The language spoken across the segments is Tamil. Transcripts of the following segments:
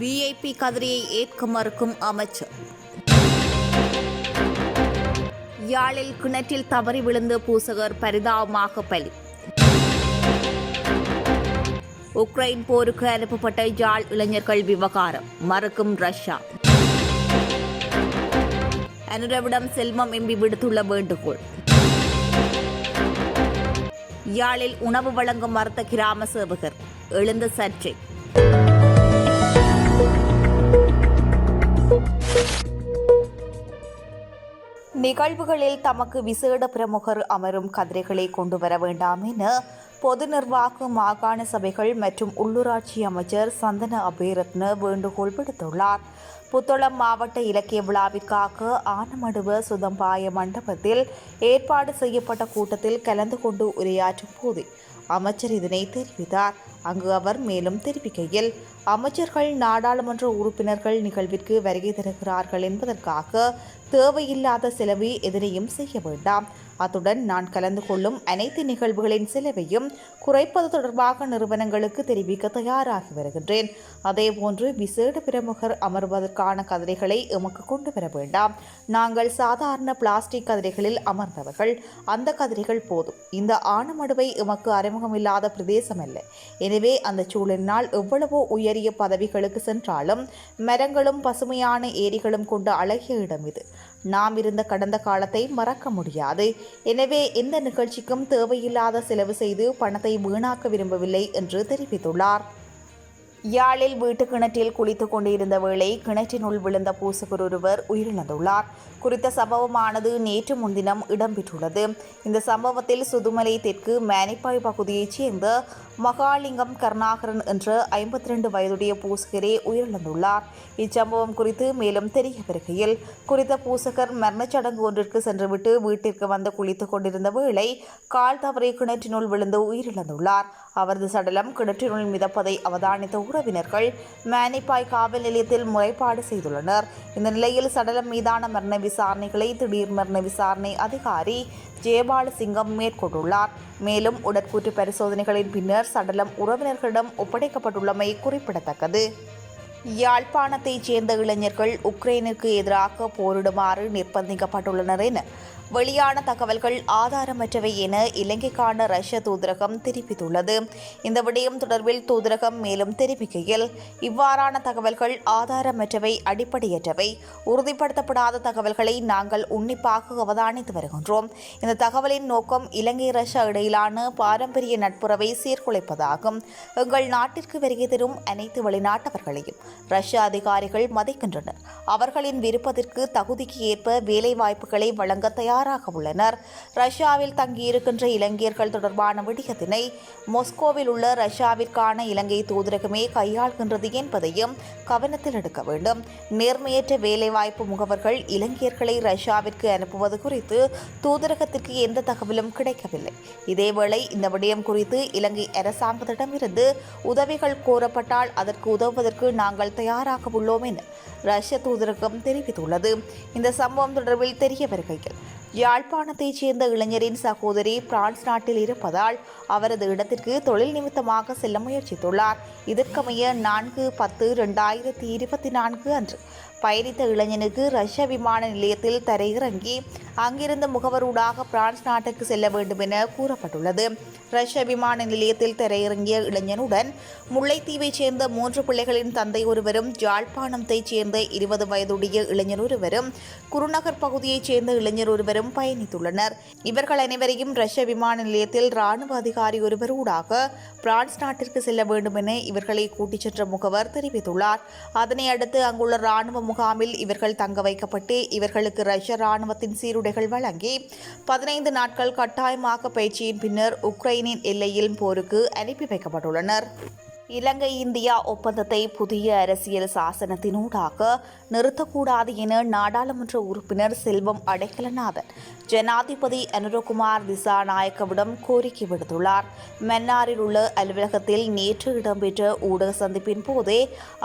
விஐபி கதிரியை ஏற்க மறுக்கும் அமைச்சர். யாழில் கிணற்றில் தவறி விழுந்து பூசகர் பரிதாபமாக பலி. உக்ரைன் போருக்கு அனுப்பப்பட்ட யாழ் இளைஞர்கள் விவகாரம் மறுக்கும் ரஷ்யா. அனுரவிடம் செல்வம் எம்பி விடுத்துள்ள வேண்டுகோள். யாழில் உணவு வழங்கும் மறுத்த கிராம சேவகர் எழுந்த சர்ச்சை. நிகழ்வுகளில் தமக்கு விசேட பிரமுகர் அமரும் கதிரைகளை கொண்டு வர வேண்டாம் என பொது நிர்வாக மாகாண சபைகள் மற்றும் உள்ளூராட்சி அமைச்சர் சந்தன அபேரத்ன வேண்டுகோள் விடுத்துள்ளார். புத்தளம் மாவட்ட இலக்கிய விழாவிற்காக ஆனமடுவ சுதம்பாய மண்டபத்தில் ஏற்பாடு செய்யப்பட்ட கூட்டத்தில் கலந்து கொண்டு உரையாற்றும் போது அமைச்சர் இதனை தெரிவித்தார். அங்கு அவர் மேலும் தெரிவிக்கையில் அமைச்சர்கள் நாடாளுமன்ற உறுப்பினர்கள் நிகழ்விற்கு வருகை தருகிறார்கள் என்பதற்காக தேவையில்லாத செலவு எதனையும் செய்ய வேண்டாம். அத்துடன் நான் கலந்து கொள்ளும் அனைத்து நிகழ்வுகளின் செலவையும் குறைப்பது தொடர்பாக நிறுவனங்களுக்கு தெரிவிக்க தயாராகி வருகின்றேன். அதேபோன்று விசேட பிரமுகர் அமர்வதற்கான கதிரைகளை எமக்கு கொண்டு வர வேண்டாம். நாங்கள் சாதாரண பிளாஸ்டிக் கதிரைகளில் அமர்ந்தவர்கள். அந்த கதிரைகள் போதும். இந்த ஆணமடுவை எமக்கு அறிமுகமில்லாத பிரதேசம் அல்ல. எனவே அந்த சூழலினால் எவ்வளவோ உயரிய பதவிகளுக்கு சென்றாலும் மரங்களும் பசுமையான ஏரிகளும் கொண்ட அழகிய இடம் இது. நாம் இருந்த கடந்த காலத்தை மறக்க முடியாது. எனவே எந்த நிகழ்ச்சிக்கும் தேவையில்லாத செலவு செய்து பணத்தை வீணாக்க விரும்பவில்லை என்று தெரிவித்துள்ளார். யாழில் வீட்டு கிணற்றில் குளித்துக் கொண்டிருந்த வேளை கிணற்றினுள் விழுந்த பூசகர் ஒருவர் உயிரிழந்துள்ளார். குறித்த சம்பவமானது நேற்று முன்தினம் இடம்பெற்றுள்ளது. இந்த சம்பவத்தில் சுதுமலை தெற்கு மேனிப்பாய் பகுதியைச் சேர்ந்த மகாலிங்கம் கருணாகரன் என்ற ஐம்பத்தி ரெண்டு வயதுடைய பூசகரே உயிரிழந்துள்ளார். இச்சம்பவம் குறித்து மேலும் தெரிய வருகையில் குறித்த பூசகர் மரணச்சடங்கு ஒன்றிற்கு சென்றுவிட்டு வீட்டிற்கு வந்து குளித்துக் கொண்டிருந்த வேளை கால் தவறி கிணற்றினுள் விழுந்து உயிரிழந்துள்ளார். அவரது சடலம் கிணற்றினுள் மிதப்பதை அவதானித்த உறவினர்கள் மேனிப்பாய் காவல் நிலையத்தில் முறைப்பாடு செய்துள்ளனர். இந்த நிலையில் சடலம் மீதான மரண விசாரணைகளை திடீர் மரண விசாரணை அதிகாரி ஜெயபாலசிங்கம் மேற்கொண்டுள்ளார். மேலும் உடற்கூற்று பரிசோதனைகளின் பின்னர் சடலம் உறவினர்களிடம் ஒப்படைக்கப்பட்டுள்ளமை குறிப்பிடத்தக்கது. யாழ்ப்பாணத்தைச் சேர்ந்த இளைஞர்கள் உக்ரைனுக்கு எதிராக போரிடுமாறு நிர்பந்திக்கப்பட்டுள்ளனர் என வெளியான தகவல்கள் ஆதாரமற்றவை என இலங்கைக்கான ரஷ்ய தூதரகம் தெரிவித்துள்ளது. இந்த விடயம் தொடர்பில் தூதரகம் மேலும் தெரிவிக்கையில் இவ்வாறான தகவல்கள் ஆதாரமற்றவை அடிப்படையற்றவை. உறுதிப்படுத்தப்படாத தகவல்களை நாங்கள் உன்னிப்பாக அவதானித்து வருகின்றோம். இந்த தகவலின் நோக்கம் இலங்கை ரஷ்யா இடையிலான பாரம்பரிய நட்புறவை சீர்குலைப்பதாகும். எங்கள் நாட்டிற்கு வருகை தரும் அனைத்து வெளிநாட்டவர்களையும் ரஷ்ய அதிகாரிகள் மதிக்கின்றனர். அவர்களின் விருப்பத்திற்கு தகுதிக்கு ஏற்ப வேலைவாய்ப்புகளை வழங்க தயாராக உள்ளனர். ரஷ்யாவில் தங்கியிருக்கின்ற இலங்கையர்கள் தொடர்பான விடயத்தினை மொஸ்கோவில் உள்ள ரஷ்யாவிற்கான இலங்கை தூதரகமே கையாள்கின்றது என்பதையும் கவனத்தில் எடுக்க வேண்டும். நேர்மையற்ற வேலைவாய்ப்பு முகவர்கள் இலங்கையர்களை ரஷ்யாவிற்கு அனுப்புவது குறித்து தூதரகத்திற்கு எந்த தகவலும் கிடைக்கவில்லை. இதேவேளை இந்த விடயம் குறித்து இலங்கை அரசாங்கத்திடமிருந்து உதவிகள் கோரப்பட்டால் அதற்கு உதவுவதற்கு நாங்கள் தயாராக உள்ளோம் என ரஷ்ய தூதரகம் தெரிவித்துள்ளது. இந்த சம்பவம் தொடர்பில் தெரிய வருகையில் யாழ்ப்பாணத்தைச் சேர்ந்த இளைஞரின் சகோதரி பிரான்ஸ் நாட்டில் இருப்பதால் அவரது இடத்திற்கு தொழில் நிமித்தமாக செல்ல முயற்சித்துள்ளார். இதற்கமைய நான்கு பத்து ரெண்டாயிரத்தி இருபத்தி நான்கு அன்று பயணித்த இளைஞனுக்கு ரஷ்ய விமான நிலையத்தில் தரையிறங்கி அங்கிருந்த முகவரூடாக பிரான்ஸ் நாட்டுக்கு செல்ல வேண்டும் என கூறப்பட்டுள்ளது. ரஷ்ய விமான நிலையத்தில் தரையிறங்கிய இளைஞனுடன் முல்லைத்தீவைச் சேர்ந்த மூன்று பிள்ளைகளின் தந்தை ஒருவரும் யாழ்ப்பாணத்தைச் சேர்ந்த இருபது வயதுடைய இளைஞர் ஒருவரும் குருநகர் பகுதியைச் சேர்ந்த இளைஞர் ஒருவரும் பயணித்துள்ளனர். இவர்கள் அனைவரையும் ரஷ்ய விமான நிலையத்தில் ராணுவ அதிகாரி ஒருவர் ஊடாக பிரான்ஸ் நாட்டிற்கு செல்ல வேண்டும் என இவர்களை கூட்டிச் சென்ற முகவர் தெரிவித்துள்ளார். அதனை அடுத்து அங்குள்ள ராணுவ முகாமில் இவர்கள் தங்க வைக்கப்பட்டு இவர்களுக்கு ரஷ்ய ராணுவத்தின் சீருடைகள் வழங்கி பதினைந்து நாட்கள் கட்டாயமாக பயிற்சியின் பின்னர் உக்ரைனின் எல்லையில் போருக்கு அனுப்பி வைக்கப்பட்டுள்ளனர். இலங்கை இந்தியா ஒப்பந்தத்தை புதிய அரசியல் சாசனத்தினூடாக நிறுத்தக்கூடாது என நாடாளுமன்ற உறுப்பினர் செல்வம் அடைக்கலநாதன் ஜனாதிபதி அனுரகுமார் திசாநாயக்கவிடம் கோரிக்கை விடுத்துள்ளார். மன்னாரில் உள்ள அலுவலகத்தில் நேற்று இடம்பெற்ற ஊடக சந்திப்பின் போதே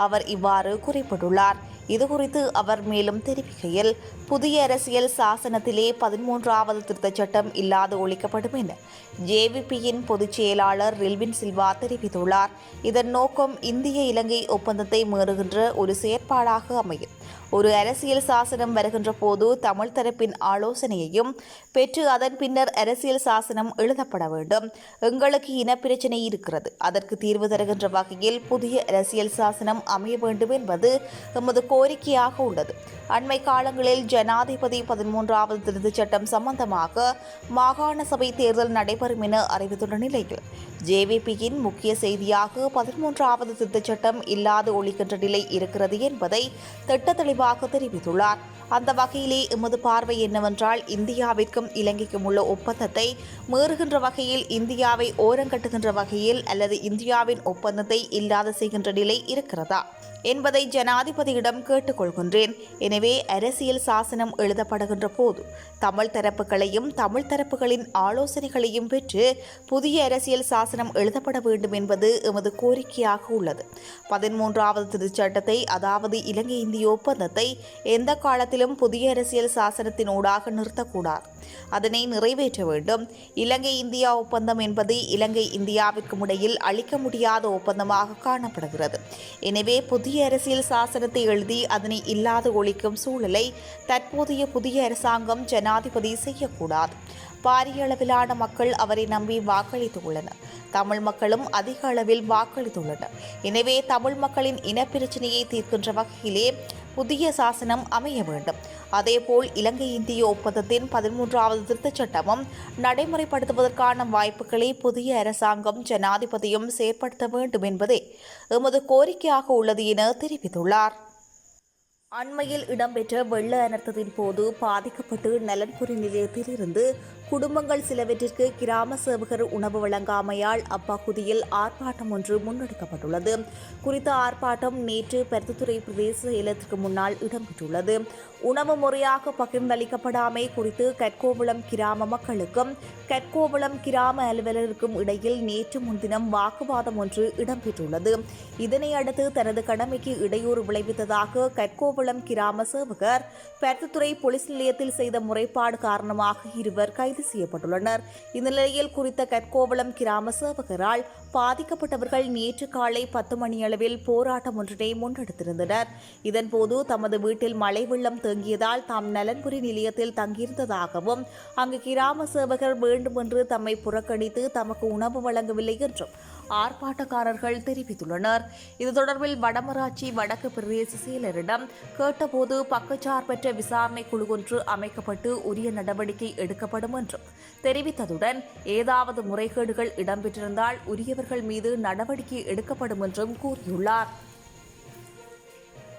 அவர் இவ்வாறு குறிப்பிட்டுள்ளார். இதுகுறித்து அவர் மேலும் தெரிவிக்கையில் புதிய அரசியல் சாசனத்திலே பதிமூன்றாவது திருத்தச் சட்டம் இல்லாது ஒழிக்கப்படும் என ஜேவிபியின் பொதுச் செயலாளர் ரில்வின் சில்வா தெரிவித்துள்ளார். இதன் நோக்கம் இந்திய இலங்கை ஒப்பந்தத்தை மீறுகின்ற ஒரு செயற்பாடாக அமையும். ஒரு அரசியல் சாசனம் வருகின்ற போது தமிழ் தரப்பின் ஆலோசனையையும் பெற்று அதன் பின்னர் அரசியல் சாசனம் எழுதப்பட வேண்டும். எங்களுக்கு இனப்பிரச்சினை இருக்கிறது. அதற்கு தீர்வு தருகின்ற வகையில் புதிய அரசியல் சாசனம் அமைய வேண்டும் என்பது எமது கோரிக்கையாக உள்ளது. அண்மை காலங்களில் ஜனாதிபதி பதிமூன்றாவது திருத்தச் சட்டம் சம்பந்தமாக மாகாண சபை தேர்தல் நடைபெறும் என அறிவித்துள்ள நிலையில் ஜேவிபியின் முக்கிய செய்தியாக பதிமூன்றாவது திருத்தச் சட்டம் இல்லாது ஒழிக்கின்ற நிலை இருக்கிறது என்பதை திட்ட தெளிவாக தெரிவித்துள்ளார். அந்த வகையிலே எமது பார்வை என்னவென்றால் இந்தியாவிற்கும் இலங்கைக்கும் உள்ள ஒப்பந்தத்தை மீறுகின்ற வகையில் இந்தியாவை ஓரங்கட்டுகின்ற வகையில் அல்லது இந்தியாவின் ஒப்பந்தத்தை இல்லாது செய்கின்ற நிலை இருக்கிறதா? என்பதை ஜனாதிபதியிடம் கேட்டுக்கொள்கின்றேன். எனவே அரசியல் சாசனம் எழுதப்படுகின்ற போது தமிழ் தரப்புகளையும் தமிழ் தரப்புகளின் ஆலோசனைகளையும் பெற்று புதிய அரசியல் சாசனம் எழுதப்பட வேண்டும் என்பது எமது கோரிக்கையாக உள்ளது. பதிமூன்றாவது திருச்சட்டத்தை அதாவது இலங்கை இந்திய ஒப்பந்தத்தை எந்த காலத்திலும் புதிய அரசியல் சாசனத்தின் ஊடாக நிறுத்தக்கூடாது. அதனை நிறைவேற்ற வேண்டும். இலங்கை இந்தியா ஒப்பந்தம் என்பது இலங்கை இந்தியாவிற்கும் இடையில் அளிக்க முடியாத ஒப்பந்தமாக காணப்படுகிறது. எனவே புதிய அரசியல் சாசனத்தை எழுதி அதனை இல்லாது ஒழிக்கும் சூழலை தற்போதைய புதிய அரசாங்கம் ஜனாதிபதி செய்யக்கூடாது. பாரிய அளவிலான மக்கள் அவரை நம்பி வாக்களித்துள்ளனர். தமிழ் மக்களும் அதிக அளவில் வாக்களித்துள்ளனர். எனவே தமிழ் மக்களின் இனப்பிரச்சனையை தீர்க்கின்ற வகையிலே புதிய சாசனம் அமைய வேண்டும். அதேபோல் இலங்கை இந்திய ஒப்பந்தத்தின் பதிமூன்றாவது திருத்தச் சட்டமும் நடைமுறைப்படுத்துவதற்கான வாய்ப்புகளை புதிய அரசாங்கம் ஜனாதிபதியும் செயற்படுத்த வேண்டும் என்பதே எமது கோரிக்கையாக உள்ளது என தெரிவித்துள்ளார். அண்மையில் இடம்பெற்ற வெள்ள அனர்த்தத்தின் போது பாதிக்கப்பட்டு நலன்புரி நிலையத்திலிருந்து குடும்பங்கள் சிலவற்றிற்கு கிராம சேவகர் உணவு வழங்காமையால் அப்பகுதியில் ஆர்ப்பாட்டம் ஒன்று முன்னெடுக்கப்பட்டுள்ளது. குறித்த ஆர்ப்பாட்டம் நேற்று பருத்தித்துறை பிரதேச செயலத்திற்கு முன்னால் இடம்பெற்றுள்ளது. உணவு முறையாக பகிர்ந்தளிக்கப்படாமை குறித்து கற்கோவளம் கிராம மக்களுக்கும் கற்கோவளம் கிராம அலுவலருக்கும் இடையில் நேற்று முன்தினம் வாக்குவாதம் ஒன்று இடம்பெற்றுள்ளது. இதனை அடுத்து தனது கடமைக்கு இடையூறு விளைவித்ததாக கற்கோவளம் கிராம சேவகர் பருத்தித்துறை போலீஸ் நிலையத்தில் செய்த முறைப்பாடு காரணமாக இருவர் கைது செய்யப்பட்டுள்ளனர். இந்த நிலையில் குறித்த கற்கோவளம் கிராம சேவகரால் பாதிக்கப்பட்டவர்கள் நேற்று காலை பத்து மணியளவில் போராட்டம் ஒன்றினை முன்னெடுத்திருந்தனர். இதன்போது தமது வீட்டில் மழை வெள்ளம் தேங்கியதால் தாம் நலன்புரி நிலையத்தில் தங்கியிருந்ததாகவும் அங்கு கிராம சேவகர் வேண்டுமென்று தம்மை புறக்கணித்து தமக்கு உணவு வழங்கவில்லை என்றும் ஆர்ப்பாட்டக்காரர்கள் தெரிவித்துள்ளனர். இது தொடர்பில் வடமராட்சி வடக்கு பிரதேச செயலரிடம் கேட்டபோது பக்கச்சார்பற்ற விசாரணை குழு ஒன்று அமைக்கப்பட்டு உரிய நடவடிக்கை எடுக்கப்படும் என்றும் தெரிவித்ததுடன் ஏதாவது முறைகேடுகள் இடம்பெற்றிருந்தால் உரியவர்கள் மீது நடவடிக்கை எடுக்கப்படும் என்றும் கூறியுள்ளார்.